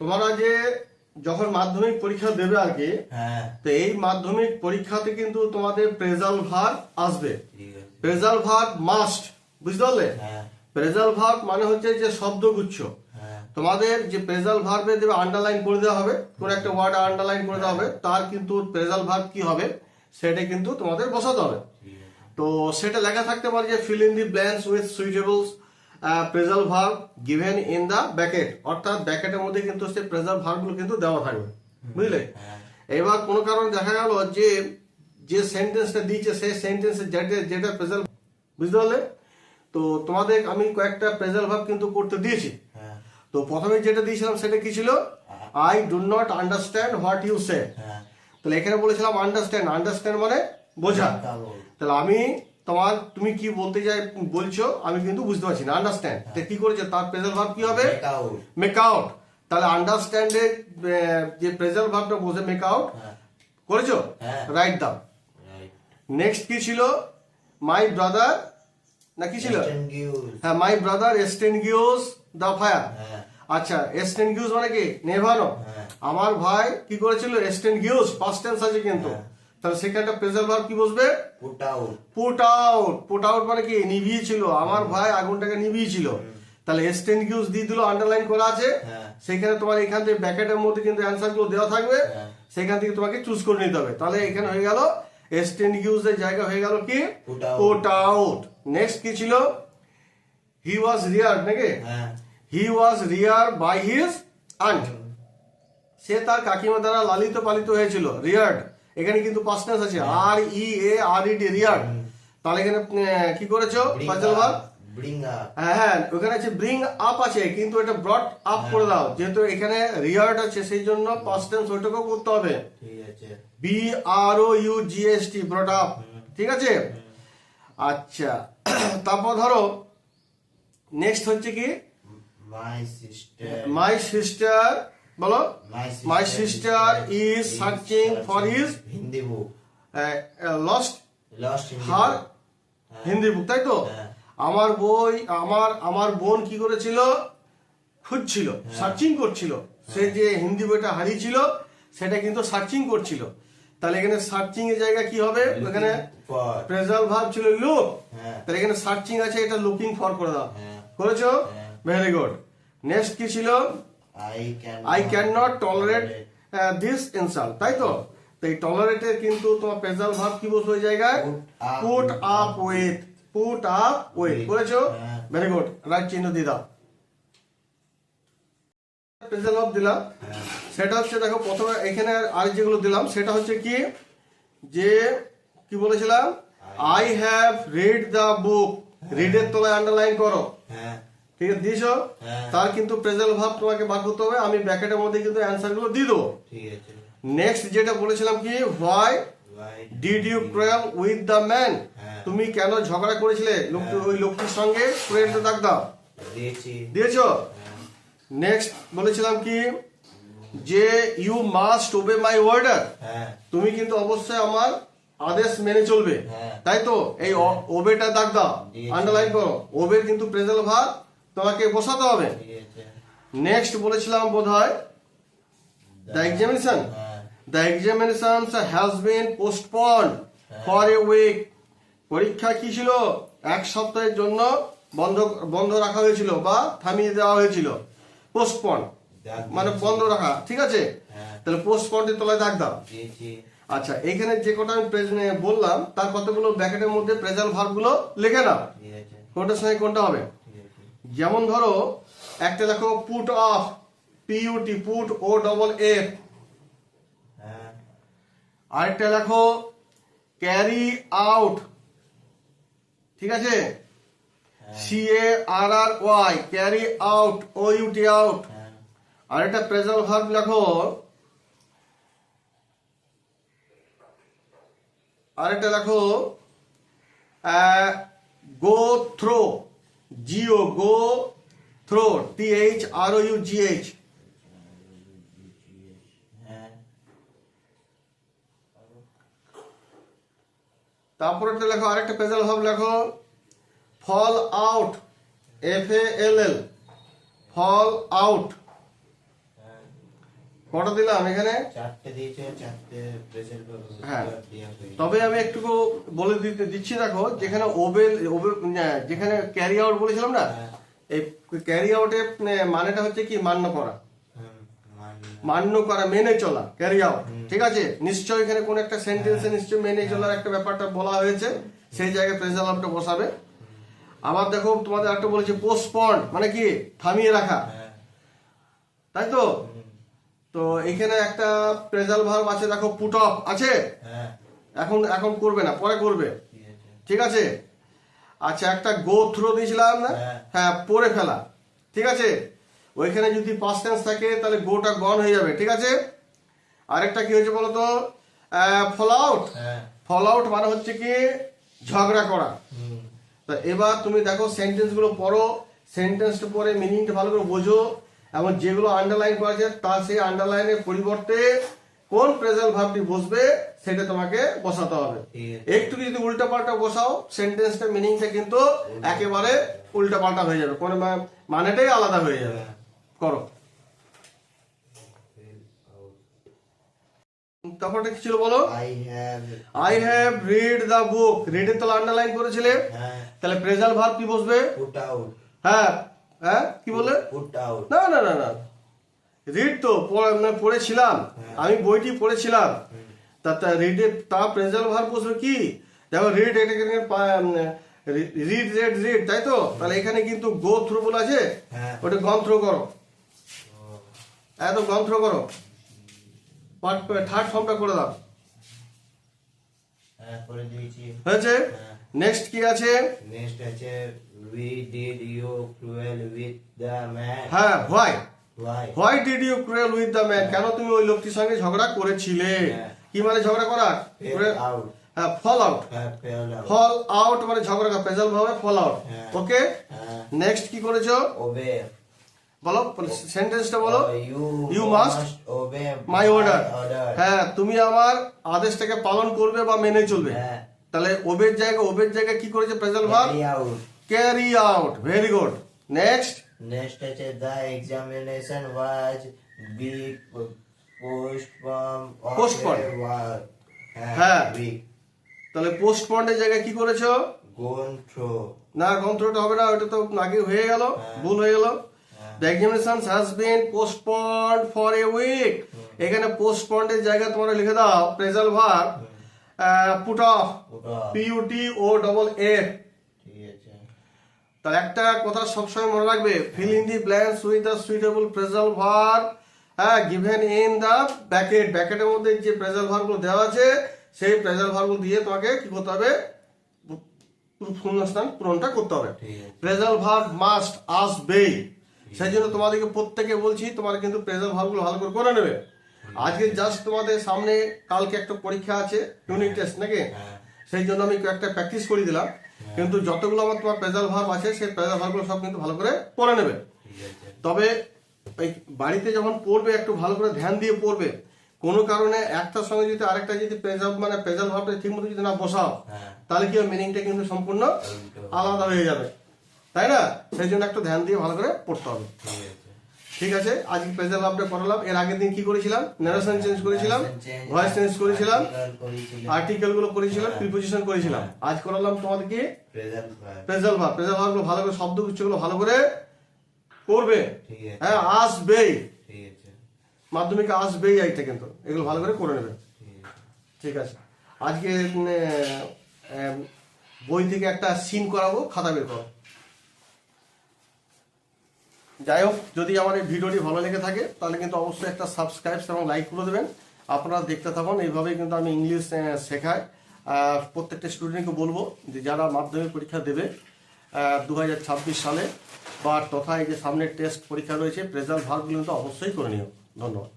তোমরা যে যখন মাধ্যমিক পরীক্ষা দেবে আর কি হ্যাঁ। তো এই মাধ্যমিক পরীক্ষাতে কিন্তু তোমাদের প্রেজাল ভার আসবে। প্রেজাল ভার মাস্ট বুঝতে পারলে? হ্যাঁ। প্রেজাল ভার মানে হচ্ছে যে শব্দগুচ্ছ। হ্যাঁ। তোমাদের যে প্রেজাল ভার্বে দেবে আন্ডারলাইন করে দেওয়া হবে কোন একটা ওয়ার্ড আন্ডারলাইন করে দেওয়া হবে তার কিন্তু প্রেজাল ভার্ব কি হবে? সেটা কিন্তু তোমাদের বসাতে হবে। তো সেটা লেখা থাকতে পারে যে fill in the blanks with suitables phrasal verb given in the bracket অর্থাৎ ব্যাকেটের মধ্যে কিন্তু সেই প্রেজাল ভার্বগুলো কিন্তু দেওয়া থাকবে। বুঝলে? এবার কোনো কারণে দেখা গেল যে যে সেন্টেন্সটা দিয়েছে সেই সেন্টেন্সে যেটা যেটা প্রেজাল বুঝতে পারলে? তো তোমাদের আমি কয়েকটা প্রেজাল ভার্ব কিন্তু করতে দিয়েছি। হ্যাঁ। তো প্রথমে যেটা দিয়েছিলাম সেটা কি ছিল? I do not understand what you say তাহলে এখানে বলেছিলাম আন্ডারস্ট্যান্ড আন্ডারস্ট্যান্ড মানে বোঝা। তাহলে আমি তোমার তুমি কি বলতে যাই বলছো আমি কিন্তু বুঝতে পারছি না আন্ডারস্ট্যান্ড কি করেছে? তার প্রেজাল ভার্ব কি হবে? মেক আউট তাহলে আন্ডারস্ট্যান্ডে যে প্রেজাল ভার্বটা বসে মেক আউট হ্যাঁ। করেছ? হ্যাঁ। রাইট দাও নেক্সট কি ছিল? মাই ব্রাদার না কি ছিল? হ্যাঁ my brother extinguishes the fire হ্যাঁ। আচ্ছা এস্টেনগিউস মানে কি? নেভানো। হ্যাঁ। আমার ভাই কি করেছিল? এস্টেনগিউস পাস্ট টেন্স আছে কিন্তু। তাহলে সেখানটা প্রেজাল ভার্ব কি বসবে? Put out put out put out মানে কি? নিভিয়েছিল আমার ভাই আগুনটাকে নিভিয়েছিল তাহলে এস্টেনগিউস দিয়ে দিল আন্ডারলাইন করা আছে। হ্যাঁ। সেখানে তোমার এখান থেকে ব্যাকেটের মধ্যে কিন্তু অ্যান্সারগুলো দেওয়া থাকবে। হ্যাঁ। সেখান থেকে তোমাকে চুজ করে নিতে হবে। তাহলে এখানে হয়ে গেল। এস্টেনগিউস এর জায়গা হয়ে গেল কি? পুট আউট নেক্সট কি ছিল? হি ওয়াজ রিয়ার নাকি? He was rear by his aunt সে তার কাকিমা দ্বারা লালিত পালিত হয়েছিল। রিয়ার্ড এখানে কিন্তু পাঁচটাস আছে। আর ই এ আর ই ডি রিয়ার্ড তাহলে এখানে কি করেছ পাজল ভাব ব্রিং হ্যাঁ হ্যাঁ ওখানে আছে ব্রিং আপ আছে কিন্তু এটা ব্রট আপ করে দাও। যেহেতু এখানে রিয়ার্ড আছে সেই জন্য পাস্ট টেন্স ওইটাকেও করতে হবে। B R O U G S T brought up ঠিক আছে? আচ্ছা। তারপর ধরো নেক্সট হচ্ছে কি? মাই সিস্টার মাই সিস্টার বলো। My sister is searching for his- Hindi book lost lost her Hindi book তাই তো? হ্যাঁ। আমার বই আমার আমার বোন কি করেছিল? খুঁজছিল সার্চিং করছিল। সে যে হিন্দি বইটা হারিয়েছিল সেটা কিন্তু সার্চিং করছিল। তাহলে এখানে সার্চিং এর জায়গা কি হবে? এখানে প্রেজাল ভাব ছিল লুক হ্যাঁ। তাহলে এখানে সার্চিং আছে এটা লুকিং ফর করে দাও। হ্যাঁ। করেছ? হ্যাঁ। ভেরি গুড নেক্সট কি ছিল? I can not tolerate this insult তাই তো? এই টলারেটের কিন্তু তোমার প্রেজাল ভাব কি বসবে ওই জায়গায়? Put up with put up with হ্যাঁ। ভেরি গুড রাইট চিহ্ন দিয়ে দাও। প্রেজাল ভাব দিলাম। হ্যাঁ। সেটা হচ্ছে দেখো প্রথমে এখানে আর যেগুলো দিলাম সেটা হচ্ছে কি? যে কি বলেছিলাম? I have read the book রিডের তলায় আন্ডারলাইন করো। হ্যাঁ। ঠিক আছে দিয়েছ? হ্যাঁ। তার কিন্তু প্রেজাল ভাব তোমাকে বার করতে হবে আমি ব্র্যাকেটের মধ্যে কিন্তু অ্যান্সারগুলো দিয়ে দেবো। নেক্সট যেটা বলেছিলাম কি why did you quarrel with the man হ্যাঁ। তুমি কেন ঝগড়া করেছিলে? লোকটি ওই লোকটির সঙ্গে? ক্রয়ালটা দাগ দাও। দিয়েছ। হ্যাঁ। নেক্সট বলেছিলাম কি যে you must obey my order হ্যাঁ। তুমি কিন্তু অবশ্যই আমার আদেশ মেনে চলবে। হ্যাঁ। তাই তো? এই ওবেটা দাগ দাও। আন্ডারলাইন করো। ওবের কিন্তু প্রেজেন্ট ভাব তোমাকে বসাতে হবে। নেক্সট বলেছিলাম বোধ হয় the examination the examination has been postpone for a week পরীক্ষা কি ছিল? এক সপ্তাহের জন্য বন্ধ বন্ধ রাখা হয়েছিল বা থামিয়ে দেওয়া হয়েছিল। পোস্টপন মানে বন্ধ রাখা ঠিক আছে? তাহলে পোস্টপনটি তলায় দাগ দাও। আচ্ছা এখানে যে কটা আমি বললাম তার কতগুলো ব্র্যাকেটের মধ্যে প্রেজাল ভার্বগুলো লিখে নাও। কোনটার সঙ্গে কোনটা হবে? যেমন ধরো, একটা দেখো put off P U T put O double F আরেকটা দেখো ক্যারি আউট ঠিক আছে? C A R R Y carry out O U T out হ্যাঁ আরেকটা প্রেজাল ভার্ব লেখো। আরেকটা লেখো go through G O go through T H R U G H হ্যাঁ তারপর একটা লেখো, আরেকটা পেজাল ভাব লেখো। Fall out F A L L fall out কটা দিলাম এখানে? হ্যাঁ। তবে আমি একটু বলে দিতে দিচ্ছি দেখো যেখানে ওবেল ওবে হ্যাঁ, যেখানে ক্যারি আউট বলেছিলাম না? হ্যাঁ। এই ক্যারি আউটের মানেটা হচ্ছে কি? মান্য করা। মান্য। করা মেনে চলা ক্যারি আউট ঠিক আছে? নিশ্চয়ই এখানে কোন একটা সেন্টেন্সে নিশ্চয়ই মেনে চলার একটা ব্যাপারটা বলা হয়েছে। সেই জায়গায় প্রেজাল আপটা বসাবে। আবার দেখো তোমাদের একটা বলেছে পোস্টপন্ড মানে কি? থামিয়ে রাখা। হ্যাঁ। তাই তো? তো এখানে একটা প্রেজাল ভার্ব আছে দেখো পুট অফ আছে? হ্যাঁ। এখন এখন করবে না পরে করবে। ঠিক আছে। আচ্ছা একটা গো থ্রো দিয়েছিলাম না? হ্যাঁ। হ্যাঁ পরে ফেলা। ঠিক আছে? ওইখানে যদি পাস টেন্স থাকে তাহলে গোটা গন হয়ে যাবে ঠিক আছে? আরেকটা কি হয়েছে বলতো? ফল আউট ফল আউট মানে হচ্ছে কি? ঝগড়া করা। তো এবার তুমি দেখো সেন্টেন্সগুলো পড়ো সেন্টেন্সটা পরে মিনিংটা ভালো করে বোঝো। এবং যেগুলো আন্ডারলাইন করা আছে তার সেই আন্ডারলাইনের পরিবর্তে কোন প্রেজেন্ট ভাবটি বসবে সেটা তোমাকে বসাতে হবে। একটু যদি উল্টা পাল্টা বসাও সেন্টেন্সটা মিনিংটা কিন্তু একেবারে উল্টা পাল্টা হয়ে যাবে। কোনো মানেটাই আলাদা হয়ে যাবে। করো। তখন কি ছিল বলো? I have I have read the book রিডের তাহলে আন্ডারলাইন করেছিলে। হ্যাঁ। তাহলে প্রেজাল ভার্ব কি বসবে? হ্যাঁ। হ্যাঁ? কি বলে না না না না। রিড তো পড়ে- পড়েছিলাম। আমি বইটি পড়েছিলাম। তা রিডে তা প্রেজাল ভার্ব বসবে কি? দেখো রিড এটাকে রিড রেড রিড তাই তো? তাহলে এখানে কিন্তু গো থ্রু বলে আছে? হ্যাঁ। ওটা গন থ্রো করো এত গন থ্রো করো থার্ড ফর্মটা করে দাও। হ্যাঁ করে দিয়েছি। হয়েছে? হ্যাঁ। নেক্সট কি আছে? নেক্সট আছে why did you quarrel with the man হ্যাঁ why why why did you quarrel with the man কেন তুমি ওই লোকটির সঙ্গে ঝগড়া করেছিলে। কি মানে ঝগড়া করা হ্যাঁ ফল আউট ফেল আউট মানে ঝগড়া করা প্রেজাল ভাবে ফল আউট। ওকে নেক্সট কি করেছ? ওবে বলো সেন্টেন্সটা বলো। You You obey my order হ্যাঁ তুমি আমার আদেশটাকে পালন করবে বা মেনে চলবে। তাহলে ওবের জায়গা ওবের জায়গায় কি করেছে phrasal verb? Carry out very good next next আছে the examination was be postpone Postponed. হ্যাঁ। তাহলে পোস্টপন্ডের জায়গায় কি করেছ? গোন থ্রো না গ্রন্থটা হবে না ওটা তো আগে হয়ে গেল হ্যাঁ। ভুল হয়ে গেল। The examination has been postponed for a week এখানে পোস্টপন্ডের জায়গায় তোমরা লিখে দাও প্রেজাল ভার পুট অফ ওটা পিইউটি ও ডবল এ ঠিক আছে তার একটা কথা সবসময় মনে রাখবে fill in the blanks with the suitable phrasal verb হ্যাঁ গিভেন ইন দ্য ব্যাকেট ব্যাকেটের মধ্যে যে প্রেজাল ভারগুলো দেওয়া আছে সেই প্রেজাল ভারগুলো দিয়ে তোমাকে কি করতে হবে? শূন্যস্থান পূরণটা করতে হবে। প্রেজাল ভার্ব মাস্ট আসবে। সেই জন্য তোমাদেরকে প্রত্যেকে বলছি তোমার কিন্তু প্রেজাল ভার্বগুলো ভালো করে করে নেবে। আজকে জাস্ট তোমাদের সামনে কালকে একটা পরীক্ষা আছে ইউনিট টেস্ট নাকি? হ্যাঁ। সেই জন্য আমি একটা প্র্যাকটিস করে দিলাম। কিন্তু যতগুলো আমার তোমার প্রেজাল ভার্ব আছে সেই প্রেজাল ভার্বগুলো সব কিন্তু ভালো করে পড়ে নেবে। তবে এই বাড়িতে যখন পড়বে একটু ভালো করে ধ্যান দিয়ে পড়বে কোনো কারণে একটার সঙ্গে যদি আরেকটা যদি প্রেজাল মানে প্রেজাল ভার্বটা ঠিক মতো যদি না বসাও হ্যাঁ। তাহলে কি মিনিংটা কিন্তু সম্পূর্ণ আলাদা হয়ে যাবে। তাই না? সেই জন্য একটু ধ্যান দিয়ে ভালো করে পড়তে হবে। ঠিক আছে আজকে প্রেজেন্ট আপডেট করালাম এর আগের দিন কি করেছিলাম? নারেশন চেঞ্জ করেছিলাম ভয়েস চেঞ্জ করেছিলাম আর্টিকেলগুলো করেছিলাম প্রিপোজিশন করেছিলাম। আজ করালাম তোমাদেরকে প্রেজাল ভাব প্রেজাল ভাবগুলো ভালো করে শব্দ গুচ্ছগুলো ভালো করে করবে হ্যাঁ আসবেই। ঠিক আছে। মাধ্যমিকে আসবেই এইটা কিন্তু। এগুলো ভালো করে করে নেবে। ঠিক আছে। আজকে বই থেকে একটা সিন করাবো খাতা বের করো যাই হোক, যদি আমার এই ভিডিওটি ভালো লেগে থাকে, তাহলে কিন্তু অবশ্যই একটা সাবস্ক্রাইব এবং লাইক করে দেবেন। আপনারা দেখতে থাকুন, এইভাবেই কিন্তু আমি ইংলিশ শেখাই। প্রত্যেকটা স্টুডেন্টকে বলব যে যারা মাধ্যমিক পরীক্ষা দেবে দু হাজার ছাব্বিশ সালে, বা তথা এই যে সামনের টেস্ট পরীক্ষা রয়েছে প্রেজাল্ট ভার্বগুলো কিন্তু অবশ্যই করে নিও। ধন্যবাদ।